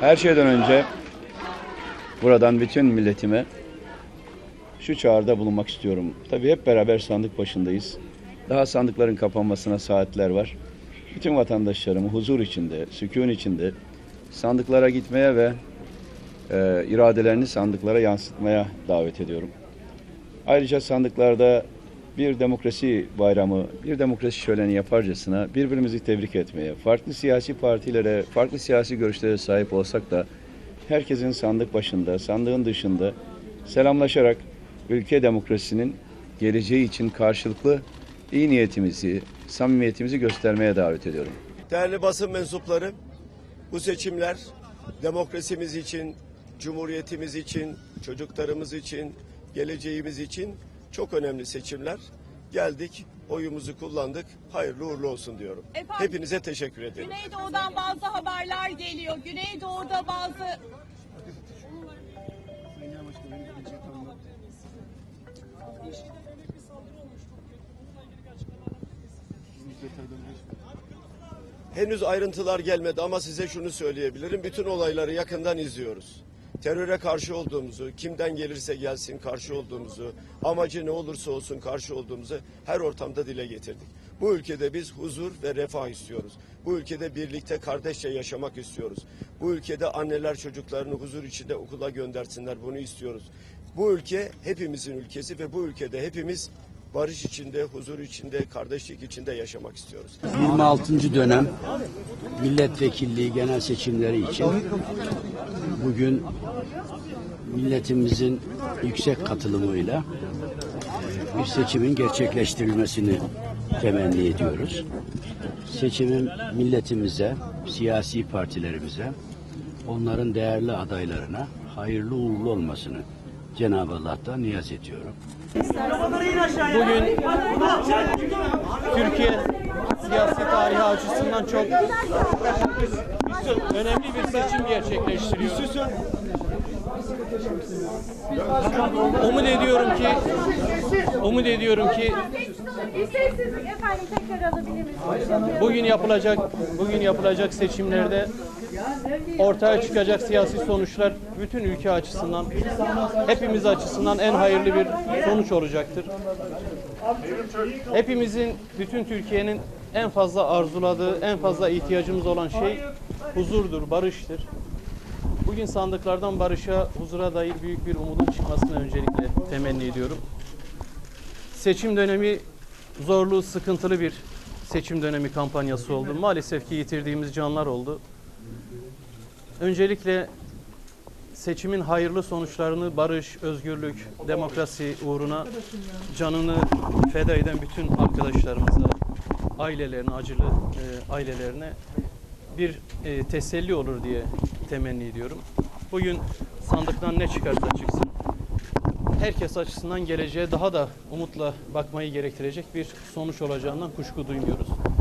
Her şeyden önce buradan bütün milletime şu çağrıda bulunmak istiyorum. Tabii hep beraber sandık başındayız. Daha sandıkların kapanmasına saatler var. Bütün vatandaşlarımı huzur içinde, sükun içinde sandıklara gitmeye ve e, iradelerini sandıklara yansıtmaya davet ediyorum. Ayrıca sandıklarda bir demokrasi bayramı, bir demokrasi şöleni yaparcasına birbirimizi tebrik etmeye, farklı siyasi partilere, farklı siyasi görüşlere sahip olsak da herkesin sandık başında, sandığın dışında selamlaşarak ülke demokrasisinin geleceği için karşılıklı iyi niyetimizi, samimiyetimizi göstermeye davet ediyorum. Değerli basın mensupları, bu seçimler demokrasimiz için, cumhuriyetimiz için, çocuklarımız için, geleceğimiz için çok önemli seçimler. Geldik, oyumuzu kullandık. Hayırlı uğurlu olsun diyorum. Efendim? Hepinize teşekkür ederim. Güneydoğu'dan bazı haberler geliyor. Güneydoğu'da bazı Henüz ayrıntılar gelmedi ama size şunu söyleyebilirim. Bütün olayları yakından izliyoruz. Teröre karşı olduğumuzu, kimden gelirse gelsin karşı olduğumuzu, amacı ne olursa olsun karşı olduğumuzu her ortamda dile getirdik. Bu ülkede biz huzur ve refah istiyoruz. Bu ülkede birlikte kardeşçe yaşamak istiyoruz. Bu ülkede anneler çocuklarını huzur içinde okula göndersinler bunu istiyoruz. Bu ülke hepimizin ülkesi ve bu ülkede hepimiz barış içinde, huzur içinde, kardeşlik içinde yaşamak istiyoruz. 26. dönem milletvekilliği genel seçimleri için bugün milletimizin yüksek katılımıyla e, bir seçimin gerçekleştirilmesini temenni ediyoruz. Seçimin milletimize, siyasi partilerimize, onların değerli adaylarına hayırlı uğurlu olmasını Cenab-ı Allah'tan niyaz ediyorum. Bugün Türkiye tarihi açısından çok önemli bir seçim gerçekleştiriyor. Umut ediyorum ki umut ediyorum ki bugün yapılacak bugün yapılacak seçimlerde ortaya çıkacak siyasi sonuçlar bütün ülke açısından hepimiz açısından en hayırlı bir sonuç olacaktır. Hepimizin bütün Türkiye'nin en fazla arzuladığı, en fazla ihtiyacımız olan şey huzurdur, barıştır. Bugün sandıklardan barışa, huzura dair büyük bir umudun çıkmasını öncelikle temenni ediyorum. Seçim dönemi zorlu, sıkıntılı bir seçim dönemi kampanyası oldu. Maalesef ki yitirdiğimiz canlar oldu. Öncelikle seçimin hayırlı sonuçlarını barış, özgürlük, demokrasi uğruna canını feda eden bütün arkadaşlarımıza, ailelerine, acılı e, ailelerine bir e, teselli olur diye temenni ediyorum. Bugün sandıktan ne çıkarsa çıksın, herkes açısından geleceğe daha da umutla bakmayı gerektirecek bir sonuç olacağından kuşku duymuyoruz.